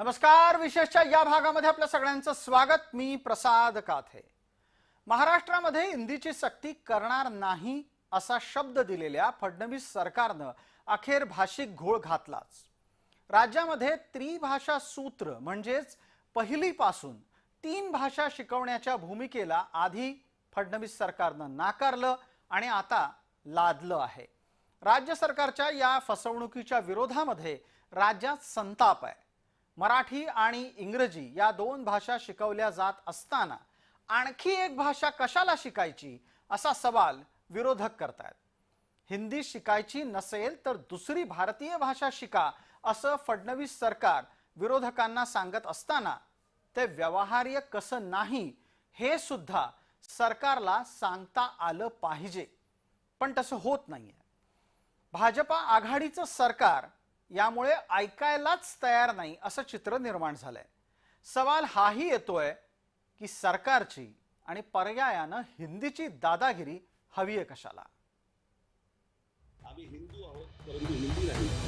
नमस्कार विशेषच्या या भागामध्ये आपल्या सगळ्यांचं स्वागत. मी प्रसाद काथे. महाराष्ट्रामध्ये हिंदीची सक्ती करणार नाही असा शब्द दिलेल्या फडणवीस सरकारनं अखेर भाषिक घोळ घातलाच. राज्यामध्ये त्रिभाषा सूत्र म्हणजेच पहिलीपासून तीन भाषा शिकवण्याच्या भूमिकेला आधी फडणवीस सरकारनं नाकारलं आणि आता लादलं आहे. राज्य सरकारच्या या फसवणुकीच्या विरोधामध्ये राज्यात संताप आहे. मराठी आणि इंग्रजी या दोन भाषा शिकवल्या जात असताना आणखी एक भाषा कशाला शिकायची असा सवाल विरोधक करतायत. हिंदी शिकायची नसेल तर दुसरी भारतीय भाषा शिका असं फडणवीस सरकार विरोधकांना सांगत असताना ते व्यवहार्य कसं नाही हे सुद्धा सरकारला सांगता आलं पाहिजे. पण तसं होत नाहीये. भाजपा आघाडीचं सरकार यामुळे ऐकायलाच तयार नाही असं चित्र निर्माण झालंय. सवाल हाही येतोय की सरकारची आणि पर्यायानं हिंदीची दादागिरी हवी आहे कशाला? आम्ही हिंदू आहोत परंतु हिंदी नाही.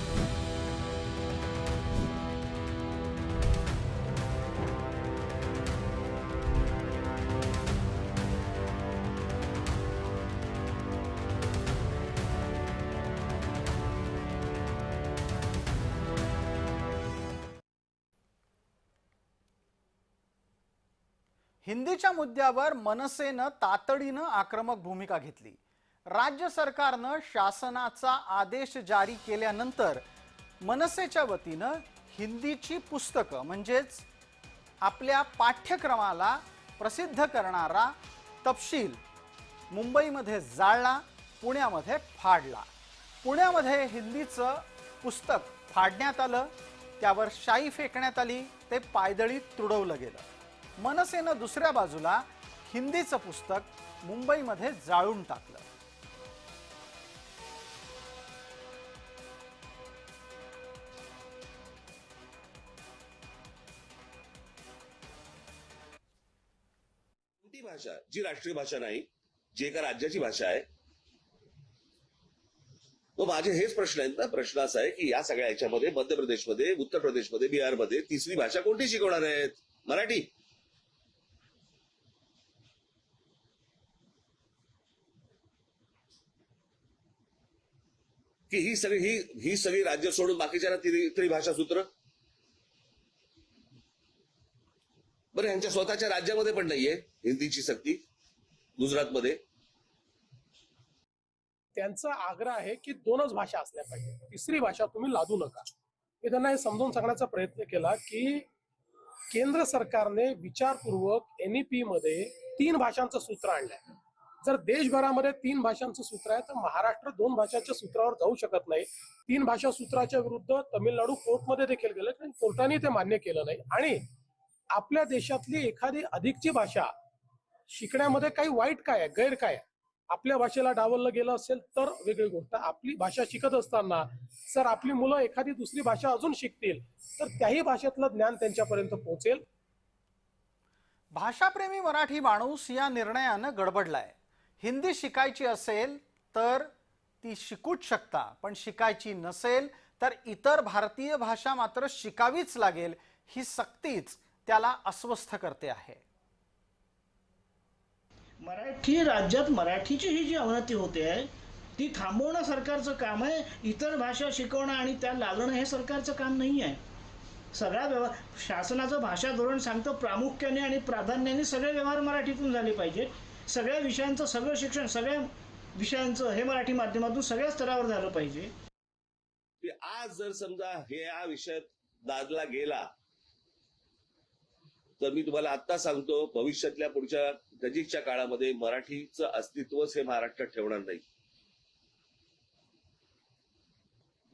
हिंदीच्या मुद्द्यावर मनसेनं तातडीनं आक्रमक भूमिका घेतली. राज्य सरकारनं शासनाचा आदेश जारी केल्यानंतर मनसेच्या वतीनं हिंदीची पुस्तकं म्हणजेच आपल्या पाठ्यक्रमाला प्रसिद्ध करणारा तपशील मुंबईमध्ये जाळला पुण्यामध्ये फाडला. पुण्यामध्ये हिंदीचं पुस्तक फाडण्यात आलं त्यावर शाई फेकण्यात आली ते पायदळी तुडवलं गेलं. मनसेनं दुसऱ्या बाजूला हिंदीचं पुस्तक मुंबईमध्ये जाळून टाकलं. भाषा जी राष्ट्रीय भाषा नाही जी एका राज्याची भाषा आहे? मग माझे हेच प्रश्न आहेत ना. प्रश्न असा आहे की या सगळ्या याच्यामध्ये मध्य प्रदेशमध्ये उत्तर प्रदेशमध्ये बिहारमध्ये तिसरी भाषा कोणती शिकवणार आहेत? मराठी? की ही सगळी ही ही सगळी राज्य सोडून बाकीच्या त्रिभाषा सूत्र? बरं यांच्या स्वतःच्या राज्यामध्ये पण नाहीये हिंदीची सक्ती गुजरातमध्ये. त्यांचा आग्रह आहे की दोनच भाषा असल्या पाहिजे तिसरी भाषा तुम्ही लादू नका. मी त्यांना हे समजून सांगण्याचा प्रयत्न केला की केंद्र सरकारने विचारपूर्वक एनईपी मध्ये तीन भाषांचं सूत्र आणलंय. जर देशभरामध्ये तीन भाषांचं सूत्र आहे तर महाराष्ट्र दोन भाषांच्या सूत्रावर जाऊ शकत नाही. तीन भाषा सूत्राच्या विरुद्ध तमिळनाडू कोर्टमध्ये देखील गेलं कारण कोर्टाने ते मान्य केलं नाही. आणि आपल्या देशातली एखादी अधिकची भाषा शिकण्यामध्ये काही वाईट काय आहे गैर काय आहे? आपल्या भाषेला डावललं गेलं असेल तर वेगळी गोष्ट. आपली भाषा शिकत असताना जर आपली मुलं एखादी दुसरी भाषा अजून शिकतील तर त्याही भाषेतलं ज्ञान त्यांच्यापर्यंत पोहोचेल. भाषाप्रेमी मराठी माणूस या निर्णयानं गडबडलाय. हिंदी शिकायची असेल तर ती शिकूच शकता पण शिकायची नसेल तर इतर भारतीय भाषा मात्र शिकावीच लागेल ही सक्तीच त्याला अस्वस्थ करते आहे. मराठी राज्यात मराठीची ही जी अवनती होते आहे ती थांबवणं सरकारचं काम आहे इतर भाषा शिकवणं आणि त्या लागणं हे सरकारचं काम नाही आहे. सगळ्या व्यवहार शासनाचं भाषा धोरण सांगतं प्रामुख्याने आणि प्राधान्याने सगळे व्यवहार मराठीतून झाले पाहिजे सगळ्या विषयांचं सगळं शिक्षण सगळ्या विषयांचं हे मराठी माध्यमातून सगळ्या स्तरावर झालं पाहिजे. आज जर समजा हे या विषयात दादला गेला तर मी तुम्हाला आत्ता सांगतो भविष्यातल्या पुढच्या नजीकच्या काळामध्ये मराठीचं अस्तित्वच हे महाराष्ट्रात ठेवणार नाही.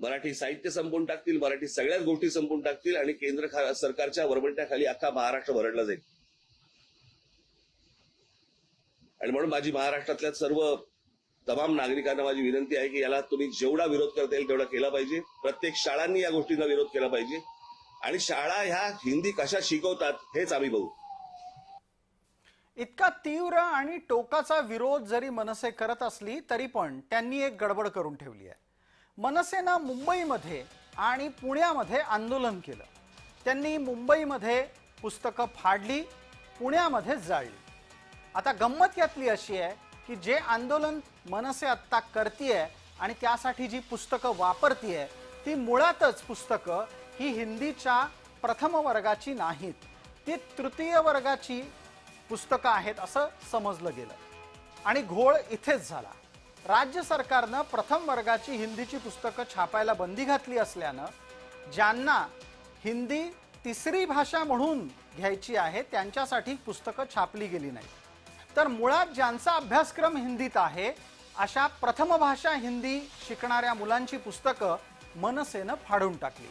मराठी साहित्य संपून टाकतील मराठी सगळ्याच गोष्टी संपून टाकतील आणि केंद्र खा- सरकारच्या वरबट्याखाली अख्खा महाराष्ट्र भरडला जाईल. आणि म्हणून माझी महाराष्ट्रातल्या सर्व तमाम नागरिकांना माझी विनंती आहे की याला तुम्ही जेवढा विरोध करता येईल तेवढा केला पाहिजे. प्रत्येक शाळांनी या गोष्टींना विरोध केला पाहिजे. आणि शाळा ह्या हिंदी कशा शिकवतात हेच आम्ही बघू. इतका तीव्र आणि टोकाचा विरोध जरी मनसे करत असली तरी पण त्यांनी एक गडबड करून ठेवली आहे. मनसेनं मुंबईमध्ये आणि पुण्यामध्ये आंदोलन केलं. त्यांनी मुंबईमध्ये पुस्तकं फाडली पुण्यामध्ये जाळली. आता गंमत यातली अशी आहे की जे आंदोलन मनसे आत्ता करतीये आणि त्यासाठी जी पुस्तकं वापरतीये ती मुळातच पुस्तकं ही हिंदीच्या प्रथम वर्गाची नाहीत. ती तृतीय वर्गाची पुस्तकं आहेत असं समजलं गेलं. आणि घोळ इथेच झाला. राज्य सरकारनं प्रथम वर्गाची हिंदीची पुस्तकं छापायला बंदी घातली असल्यानं ज्यांना हिंदी तिसरी भाषा म्हणून घ्यायची आहे त्यांच्यासाठी पुस्तकं छापली गेली नाहीत. तर मुळात ज्यांचा अभ्यासक्रम हिंदीत आहे अशा प्रथम भाषा हिंदी शिकणाऱ्या मुलांची पुस्तकं मनसेनं फाडून टाकली.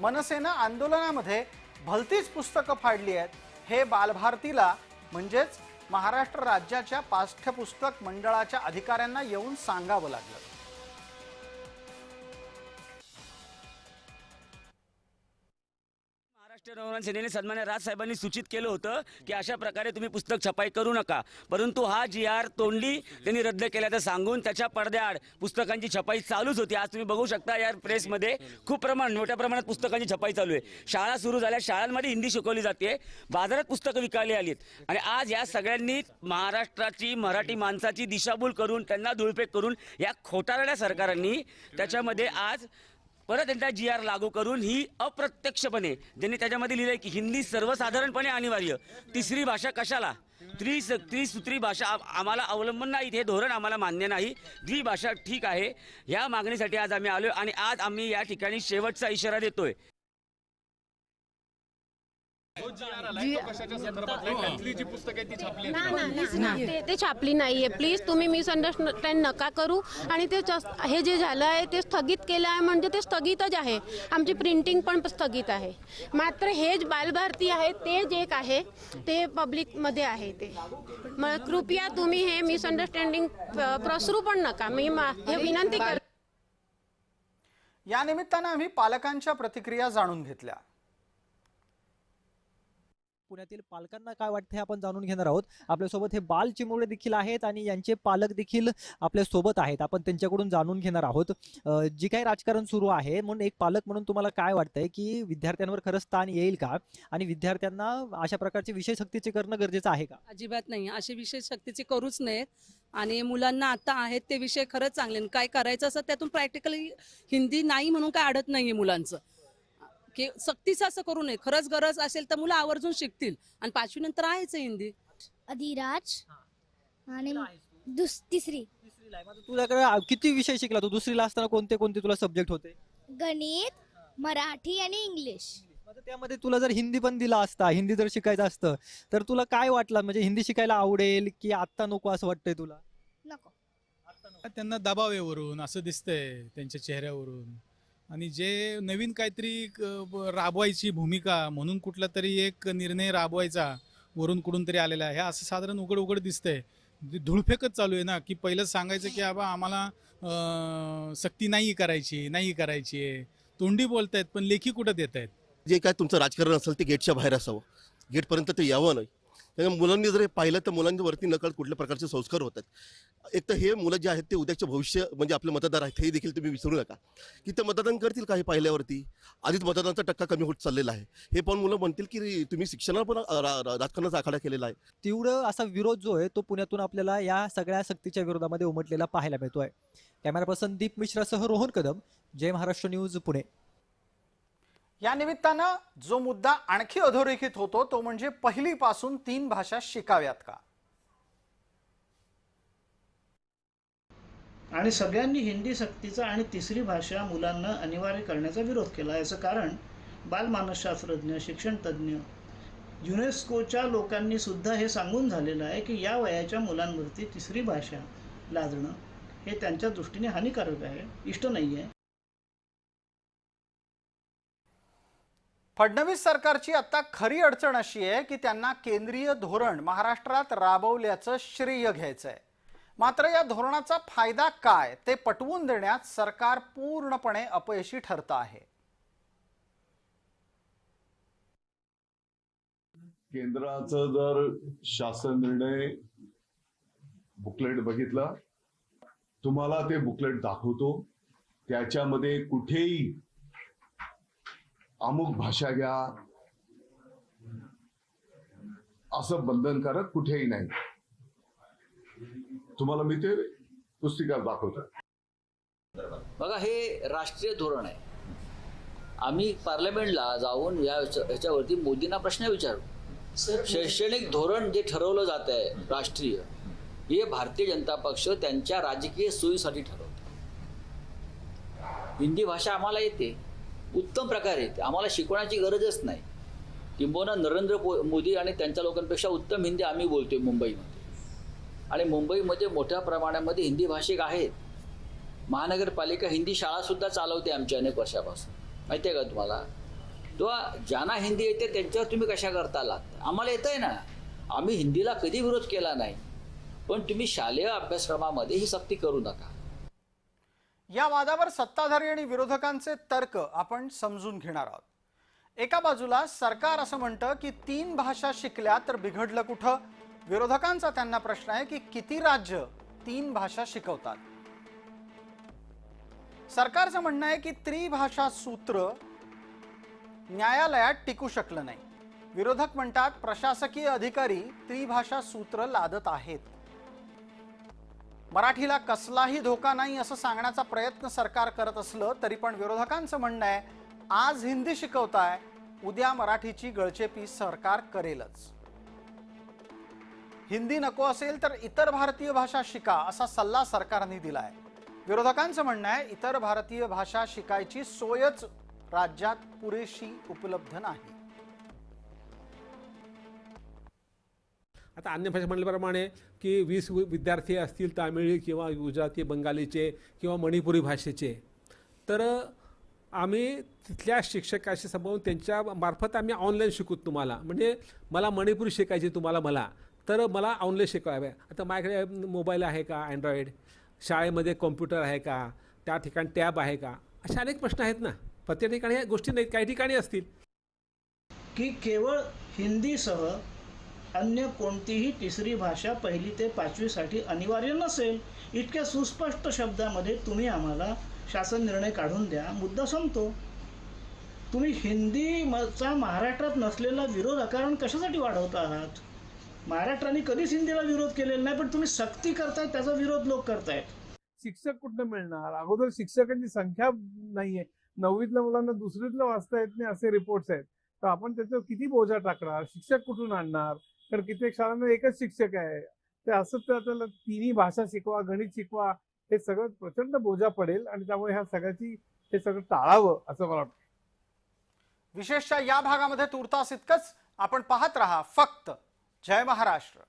मनसेनं आंदोलनामध्ये भलतीच पुस्तकं फाडली आहेत. हे बालभारतीला म्हणजेच महाराष्ट्र राज्याच्या पाठ्यपुस्तक मंडळाच्या अधिकाऱ्यांना येऊन सांगावं लागलं. राष्ट्रीय नवनिर्माण सेनेने सन्मान्य राजसाहेबांनी सूचित केलं होतं की अशा प्रकारे तुम्ही पुस्तक छपाई करू नका. परंतु हा जी आर तोंडली त्यांनी रद्द केल्याचं सांगून त्याच्या पडद्याआड पुस्तकांची छपाई चालूच होती. आज तुम्ही बघू शकता या प्रेसमध्ये खूप प्रमाण मोठ्या प्रमाणात पुस्तकांची छपाई चालू आहे. शाळा सुरू झाल्या शाळांमध्ये हिंदी शिकवली जाते बाजारात पुस्तकं विकायला आलीत. आणि आज या सगळ्यांनी महाराष्ट्राची मराठी माणसाची दिशाभूल करून त्यांना धुळफेक करून या खोटारड्या सरकारांनी त्याच्यामध्ये आज परत एकदा जी आर लागू करून ही अप्रत्यक्षपणे ज्यांनी त्याच्यामध्ये लिहिलंय की हिंदी सर्वसाधारणपणे अनिवार्य. तिसरी भाषा कशाला? त्रिस त्रिसूत्री भाषा आम्हाला अवलंबन नाही हे धोरण आम्हाला मान्य नाही. द्विभाषा ठीक आहे. या मागणीसाठी आज आम्ही आलो आणि आज आम्ही या ठिकाणी शेवटचा इशारा देतोय. ते ते छापली नाहीये. प्लीज तुम्ही मिसअंडरस्टँड नका करू. आणि ते हे जे झालं आहे ते स्थगित केलं आहे म्हणजे ते स्थगितच आहे. आमची प्रिंटिंग पण स्थगित आहे. मात्र हे जे बालभारती आहे ते जे एक आहे ते पब्लिकमध्ये आहे ते. मग कृपया तुम्ही हे मिसअंडरस्टँडिंग प्रसरू पण नका. मी मा- हे विनंती कर या निमित्तानं आम्ही पालकांच्या प्रतिक्रिया जाणून घेतल्या. पुण्यातील पालकांना काय वाटतं हे आपण जाणून घेणार आहोत. आपल्यासोबत हे बाल चिमुळे देखील आहेत आणि यांचे पालक देखील आपल्यासोबत आहेत. आपण त्यांच्याकडून जाणून घेणार आहोत. जी काही राजकारण सुरू आहे म्हणून एक पालक म्हणून तुम्हाला काय वाटतंय की विद्यार्थ्यांवर खरंच ताण येईल का? आणि विद्यार्थ्यांना अशा प्रकारचे विषय सक्तीचे करणं गरजेचं आहे का? अजिबात नाही. असे विषय सक्तीचे करूच नाही आणि मुलांना आता आहेत ते विषय खरंच चांगले. आणि काय करायचं असं त्यातून प्रॅक्टिकली हिंदी नाही म्हणून काय अडत नाहीये मुलांचं. की सक्तीचं असं करू नये. खरंच गरज असेल तर मुलं आवर्जून शिकतील. आणि पाचवी नंतर आहेच आहे हिंदी. अधिराज आणि दुस तिसरी. तिसरीला आहे. मग आता तुझ्याकडे किती विषय शिकला तू? दुसरीला असताना कोणते कोणते तुला सब्जेक्ट होते? गणित मराठी आणि इंग्लिश. मग आता त्यामध्ये तुला जर हिंदी पण दिला असता हिंदी जर शिकायचं असतं तर तुला काय वाटलं? म्हणजे हिंदी शिकायला आवडेल की आत्ता नको असं वाटतंय तुला? नको. त्यांना दबाव आहे वरून असं दिसतंय त्यांच्या चेहऱ्यावरून. आणि जे नवीन काहीतरी क- राबवायची भूमिका म्हणून कुठला तरी एक निर्णय राबवायचा वरून कुठून तरी आलेला आहे हे असं साधारण उघड उघड दिसतंय धुळफेकच चालू आहे ना की पहिलं सांगायचं की आबा आम्हाला सक्ती नाही करायची नाही करायची आहे. तोंडी बोलतायत पण लेखी कुठं देत आहेत जे काय तुमचं राजकारण असेल ते गेटच्या बाहेर असावं. गेटपर्यंत ते यावं नाही. त्यामुळे मुलांनी जर हे पाहिलं तर मुलांवरती वरती नकळत कुठल्या प्रकारचे संस्कार होतात. एक तर हे मुलं जे आहेत ते उद्याचे भविष्य म्हणजे आपले मतदार आहेत हे देखील तुम्ही विसरू नका. की ते मतदान करतील काही पाहिल्यावरती. आधीच मतदानाचा टक्का कमी होत चाललेला आहे. हे पण मुलं म्हणतील की तुम्ही शिक्षणाला पण रा- राजकारणाचा आखाडा केलेला आहे. तीव्र असा विरोध जो आहे तो पुण्यातून आपल्याला या सगळ्या सक्तीच्या विरोधामध्ये उमटलेला पाहायला मिळतोय. कॅमेरा पर्सन दीप मिश्रासह रोहन कदम जय महाराष्ट्र न्यूज पुणे. या निमित्तानं जो मुद्दा आणखी अधोरेखित होतो तो म्हणजे पहिलीपासून तीन भाषा शिकाव्यात का? आणि सगळ्यांनी हिंदी सक्तीचा आणि तिसरी भाषा मुलांना अनिवार्य करण्याचा विरोध केला याचं कारण बालमानसशास्त्रज्ञ शिक्षणतज्ज्ञ युनेस्कोच्या लोकांनी सुद्धा हे सांगून झालेलं आहे की या वयाच्या मुलांवरती तिसरी भाषा लादणं हे त्यांच्या दृष्टीने हानिकारक आहे इष्ट नाही आहे फडणवीस सरकारची आता खरी अडचण अशी आहे की त्यांना केंद्रीय धोरण महाराष्ट्रात राबवल्याचं श्रेय घ्यायचं आहे मात्र या धोरणाचा फायदा काय ते पटवून देण्यात सरकार पूर्णपणे अपयशी ठरत आहे. केंद्राचं जर शासन निर्णय बुकलेट बघितलं तुम्हाला ते बुकलेट दाखवतो. त्याच्यामध्ये कुठेही अमुक भाषा घ्या. असं बंधनकारक कुठेही नाही. तुम्हाला मी ते पुस्तिका दाखवतो. बघा हे राष्ट्रीय धोरण आहे. आम्ही पार्लमेंटला जाऊन या ह्याच्या- ह्याच्यावरती मोदींना प्रश्न विचारू. शैक्षणिक धोरण जे ठरवलं जात आहे राष्ट्रीय हे भारतीय जनता पक्ष त्यांच्या राजकीय सोयीसाठी ठरवतो. हिंदी भाषा आम्हाला येते. उत्तम प्रकारे येते आम्हाला शिकवण्याची गरजच नाही. किंबहुना नरेंद्र मोदी आणि त्यांच्या लोकांपेक्षा उत्तम हिंदी आम्ही बोलतो आहे मुंबईमध्ये. आणि मुंबईमध्ये मोठ्या प्रमाणामध्ये हिंदी भाषिक आहेत. महानगरपालिका हिंदी शाळासुद्धा चालवते आमच्या अनेक वर्षापासून. माहिती आहे का तुम्हाला? तो ज्यांना हिंदी येते त्यांच्यावर तुम्ही कशा करता आलात? आम्हाला येतं आहे ना. आम्ही हिंदीला कधी विरोध केला नाही. पण तुम्ही शालेय अभ्यासक्रमामध्ये ही सक्ती करू नका. या वादावर सत्ताधारी आणि विरोधकांचे तर्क आपण समजून घेणार आहोत. एका बाजूला सरकार असं म्हणतं की तीन भाषा शिकल्या तर बिघडलं कुठं? विरोधकांचा त्यांना प्रश्न आहे की किती राज्य तीन भाषा शिकवतात? सरकारचं म्हणणं आहे की त्रिभाषा सूत्र न्यायालयात टिकू शकलं नाही. विरोधक म्हणतात प्रशासकीय अधिकारी त्रिभाषा सूत्र लादत आहेत. मराठीला कसलाही धोका नाही असं सांगण्याचा प्रयत्न सरकार करत असलं तरी पण विरोधकांचं म्हणणं आहे आज हिंदी शिकवताय उद्या मराठीची गळचेपी सरकार करेलच. हिंदी नको असेल तर इतर भारतीय भाषा शिका असा सल्ला सरकारने दिलाय. विरोधकांचं म्हणणं आहे इतर भारतीय भाषा शिकायची सोयच राज्यात पुरेशी उपलब्ध नाही. आता अन्य भाषा म्हटल्याप्रमाणे की वीस वि- विद्यार्थी असतील तामिळी किंवा गुजराती बंगालीचे किंवा मणिपुरी भाषेचे. तर आम्ही तिथल्या शिक्षकाशी संभावून त्यांच्या मार्फत आम्ही ऑनलाईन शिकू तुम्हाला. म्हणजे मला मणिपुरी शिकायची तुम्हाला मला. तर मला ऑनलाईन शिकावे आता माझ्याकडे मोबाईल आहे का? अँड्रॉईड शाळेमध्ये कॉम्प्युटर आहे का? त्या ठिकाणी टॅब आहे का? असे अनेक प्रश्न आहेत ना. प्रत्येक ठिकाणी ह्या गोष्टी नाहीत काही ठिकाणी असतील. की केवळ हिंदीसह अन्य कोणतीही तिसरी भाषा पहिली ते पाचवीसाठी अनिवार्य नसेल इतक्या सुस्पष्ट शब्दामध्ये तुम्ही आम्हाला शासन निर्णय काढून द्या. मुद्दा संपतो. तुम्ही हिंदीचा महाराष्ट्रात नसलेला विरोध अकारण कशासाठी वाढवत आहात? महाराष्ट्राने कधीच हिंदीला विरोध केलेला नाही पण तुम्ही सक्ती करताय त्याचा विरोध लोक करतायत. शिक्षक कुठं मिळणार? अगोदर शिक्षकांची संख्या नाहीये. नववीतल्या मुलांना दुसरीतलं वाचता येत नाही असे रिपोर्ट्स आहेत. तर आपण त्याच्यावर किती बोजा टाकणार? शिक्षक कुठून आणणार? कारण कित्येक शाळांना एकच शिक्षक आहे. ते असं तर त्याला तिन्ही भाषा शिकवा गणित शिकवा हे सगळं प्रचंड बोजा पडेल आणि त्यामुळे ह्या सगळ्याची हे सगळं टाळावं असं मला वाटतं. विशेषतः या भागामध्ये तुर्तास इतकंच आपण पाहत राहा. फक्त जय महाराष्ट्र.